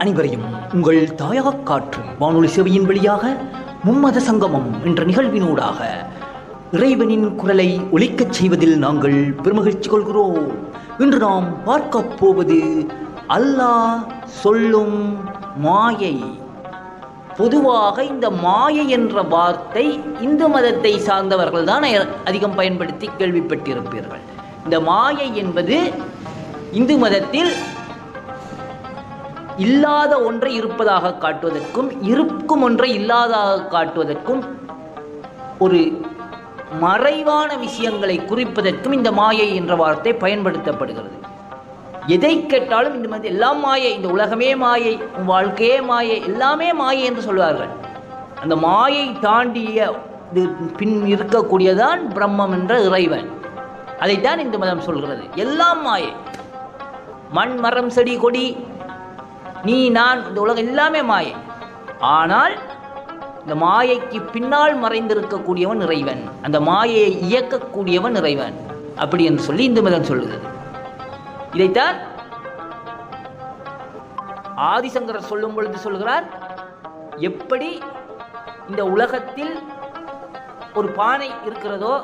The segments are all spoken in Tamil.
அனைவரையும் உங்கள் தாயாக காற்று வானொலி சேவையின் வழியாக மும்மத சங்கமம் என்ற நிகழ்வினூடாக இறைவனின் குரலை ஒலிக்கச் செய்வதில் நாங்கள் பெருமகிழ்ச்சி கொள்கிறோம். இன்று நாம் பார்க்கப் போவது அல்லாஹ் சொல்லும் மாயை. பொதுவாக இந்த மாயை என்ற வார்த்தை இந்து மதத்தை சார்ந்தவர்கள் தான் அதிகம் பயன்படுத்தி கேள்விப்பட்டிருப்பீர்கள். இந்த மாயை என்பது இந்து மதத்தில் இல்லாத ஒன்றை இருப்பதாக காட்டுவதற்கும் இருக்கும் ஒன்றை இல்லாதாக காட்டுவதற்கும் ஒரு மறைவான விஷயங்களை குறிப்பதற்கும் இந்த மாயை என்ற வார்த்தை பயன்படுத்தப்படுகிறது. எதை கேட்டாலும் இந்த மாதிரி எல்லாம் மாயை இந்த உலகமே மாயை உன் வாழ்க்கையே மாயை எல்லாமே மாயை என்று சொல்வார்கள். அந்த மாயை தாண்டிய பின் இருக்கக்கூடியதான் பிரம்மம் என்ற இறைவன். அதைத்தான் இந்த மதம் சொல்கிறது. எல்லாம் மாயை. மண் மரம் செடி கொடி நீ நான் இந்த உலகம் எல்லாமே மாயை. ஆனால் இந்த மாயைக்கு பின்னால் மறைந்திருக்கக்கூடியவன் இறைவன். அந்த மாயையை இயக்கக்கூடியவன் இறைவன். அப்படி என்று சொல்லி இந்து மதம் சொல்லுகிறது இதைத்தான் ஆதிசங்கரர் சொல்லும் பொழுது சொல்கிறார் எப்படி இந்த உலகத்தில் ஒரு பானை இருக்கிறதோ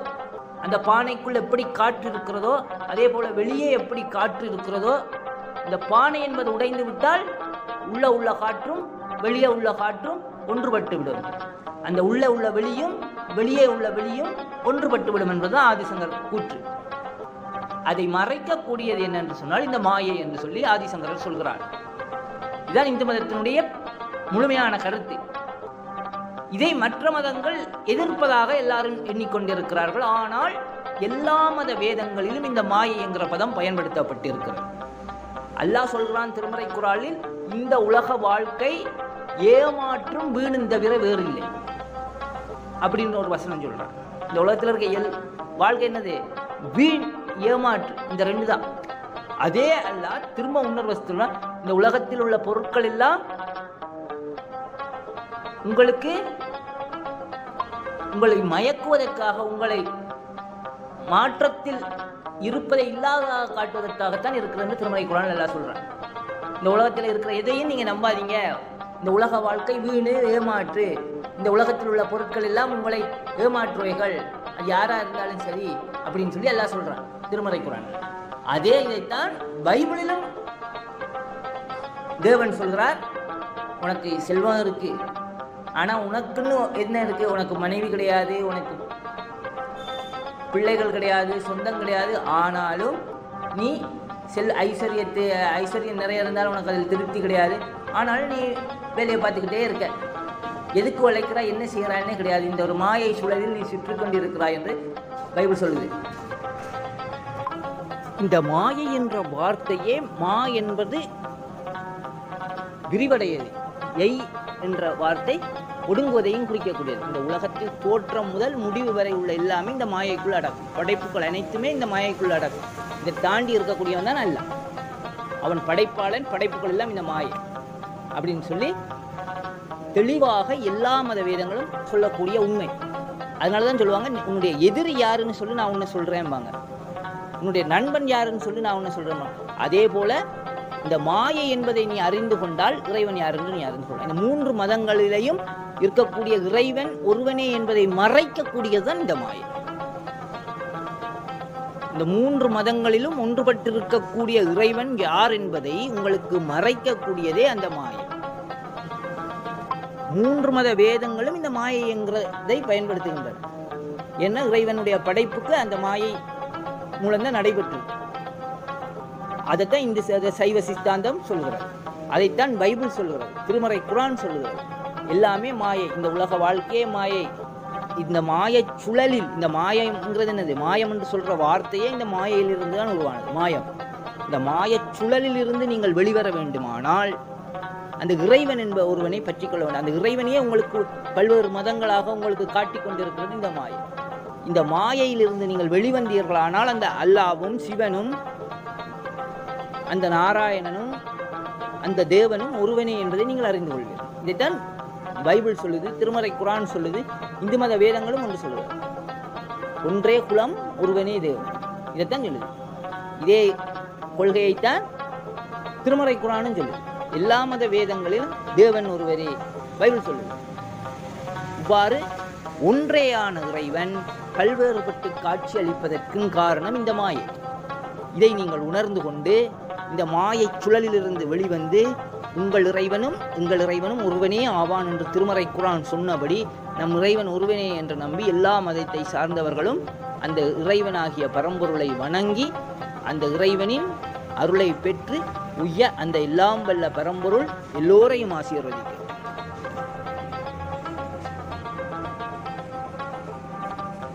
அந்த பானைக்குள் எப்படி காற்று இருக்கிறதோ அதே போல வெளியே எப்படி காற்று இருக்கிறதோ இந்த பானை என்பது உடைந்து விட்டால் உள்ள உள்ள காற்றும் வெளியே உள்ள காற்றும் ஒன்றுபட்டு விடும். அந்த உள்ள உள்ள வெளியும் வெளியே உள்ள வெளியும் ஒன்றுபட்டு விடும் என்பதுதான் ஆதிசங்கர் கூற்று. அதை மறைக்கக்கூடியது என்னென்று சொன்னால் இந்த மாயை என்று சொல்லி ஆதிசங்கரர் சொல்கிறார். இதுதான் இந்து மதத்தினுடைய முழுமையான கருத்து. இதை மற்ற மதங்கள் எதிர்ப்பதாக எல்லாரும் எண்ணிக்கொண்டிருக்கிறார்கள். ஆனால் எல்லா மத வேதங்களிலும் இந்த மாயை என்கிற பதம் பயன்படுத்தப்பட்டிருக்கிறது. அல்லாஹ் சொல்கிறான் திருமறை குராலில் இந்த உலக வாழ்க்கை ஏமாற்றும் வீணும் தவிர இல்லை அப்படின்னு ஒரு வசனம் சொல்றான். இந்த உலகத்தில் இருக்க எல் வாழ்க்கை என்னது? வீண் ஏமாற்று இந்த ரெண்டு தான். அதே அல்ல திரும்ப இன்னொரு வசத்துல இந்த உலகத்தில் உள்ள பொருட்கள் எல்லாம் உங்களுக்கு உங்களை மயக்குவதற்காக உங்களை மாற்றத்தில் இருப்பதை இல்லாததாக காட்டுவதற்காகத்தான் இருக்கிறது திருமலை குரான் எல்லாம் சொல்றான். இந்த உலகத்தில் இருக்கிற எதையும் நீங்க நம்பாதீங்க. இந்த உலக வாழ்க்கை வீணு ஏமாற்று. இந்த உலகத்தில் உள்ள பொருட்கள் எல்லாம் உங்களை ஏமாற்றுவைகள். அது யாரா இருந்தாலும் சரி அப்படின்னு சொல்லி எல்லாம் சொல்றான் திருமறை குரான். அதே இதைத்தான் பைபிளிலும் தேவன் சொல்கிறார் உனக்கு செல்வம் இருக்கு. ஆனா உனக்குன்னு என்ன இருக்கு? உனக்கு மனைவி கிடையாது. உனக்கு பிள்ளைகள் கிடையாது சொந்தம் கிடையாது. ஆனாலும் நீ செல் ஐஸ்வர்யத்து ஐஸ்வர்யம் நிறைய இருந்தாலும் உனக்கு அதில் திருப்தி கிடையாது. ஆனாலும் நீ வேலையை பார்த்துக்கிட்டே இருக்க. எதுக்கு உழைக்கிறாய் என்ன செய்கிறாய்னே கிடையாது. இந்த ஒரு மாயை சூழலில் நீ சுற்றி கொண்டிருக்கிறாய் என்று பைபிள் சொல்லுது. இந்த மாயை என்ற வார்த்தையே மா என்பது விரிவடையது. எய் என்ற வார்த்தை ஒடுங்குவதையும் குறிக்கக்கூடியது. இந்த உலகத்தில் தோற்றம் முதல் முடிவு வரை உள்ள எல்லாமே இந்த மாயைக்குள் அடக்கும் படைப்புகள் அனைத்துமே இந்த மாயைக்குள் அடக்கும் இதை தாண்டி இருக்கக்கூடியவன் தான் அல்ல. அவன் படைப்பாளன் படைப்புகள் எல்லாம் இந்த மாயை. அப்படின்னு சொல்லி தெளிவாக எல்லா மத வேதங்களும் சொல்லக்கூடிய உண்மை. அதனால தான் சொல்லுவாங்க உன்னுடைய எதிரி யாருன்னு சொல்லி நான் உன்னை சொல்கிறேன்பாங்க உன்னுடைய நண்பன் யாருன்னு சொல்லி நான் உன்னை சொல்கிறேன் அதே போல இந்த மாயை என்பதை நீ அறிந்து கொண்டால் இறைவன் யாருன்னு நீ அறிந்து கொள்ள இந்த மூன்று மதங்களிலேயும் இருக்கக்கூடிய இறைவன் ஒருவனே என்பதை மறைக்கக்கூடியதுதான் இந்த மாயை. இந்த மூன்று மதங்களிலும் ஒன்றுபட்டிருக்கக்கூடிய இறைவன் யார் என்பதை உங்களுக்கு மறைக்கக்கூடியதே அந்த மாயை. மூன்று மத வேதங்களும் இந்த மாயை என்கிறதை பயன்படுத்துகின்றன. என்ன? இறைவனுடைய படைப்புக்கு அந்த மாயை மூலம்தான் நடைபெற்று அதைத்தான் இந்த சைவ சித்தாந்தம் சொல்கிறது. அதைத்தான் பைபிள் சொல்கிறது. திருமறை குரான் சொல்கிறது. எல்லாமே மாயை. இந்த உலக வாழ்க்கையே மாயை. இந்த மாய சுழலில் இந்த மாயம்ங்கிறது என்னது? மாயம் என்று சொல்கிற வார்த்தையே இந்த மாயையிலிருந்து தான் உருவானது. மாயம். இந்த மாய சுழலில் இருந்து நீங்கள் வெளிவர வேண்டுமானால் அந்த இறைவன் என்ப ஒருவனை பற்றி கொள்ள வேண்டும். அந்த இறைவனையே உங்களுக்கு பல்வேறு மதங்களாக உங்களுக்கு காட்டி கொண்டிருக்கிறது இந்த மாயை. இந்த மாயையிலிருந்து நீங்கள் வெளிவந்தீர்களானால் அந்த அல்லாவும் சிவனும் அந்த நாராயணனும் அந்த தேவனும் ஒருவனே என்பதை நீங்கள் அறிந்து கொள்வீர்கள். இதைத்தான் பைபிள் சொல்லுது திருமறை குரான் சொல்லுது இந்து மத வேதங்களும் ஒன்று சொல்லுது. ஒன்றே குலம் ஒருவனே தேவன். இதைத்தான் சொல்லுது. இதே கொள்கையைத்தான் திருமறை குரானும் சொல்லுது. எல்லா மத வேதங்களிலும் தேவன் ஒருவரே பைபிள் சொல்லுது. இவ்வாறு ஒன்றேயான இறைவன் பல்வேறுபட்டு காட்சி அளிப்பதற்கும் காரணம் இந்த மாயை. இதை நீங்கள் உணர்ந்து கொண்டு இந்த மாயை சுழலிலிருந்து வெளிவந்து உங்கள் இறைவனும் எங்கள் இறைவனும் ஒருவனே ஆவான் என்று திருமறை குரான் சொன்னபடி நம் இறைவன் ஒருவனே என்று நம்பி எல்லா மதத்தை சார்ந்தவர்களும் அந்த இறைவனாகிய பரம்பொருளை வணங்கி அந்த இறைவனின் அருளை பெற்று உய்ய அந்த எல்லாம் வல்ல பரம்பொருள் எல்லோரையும் ஆசீர்வதிக்கும்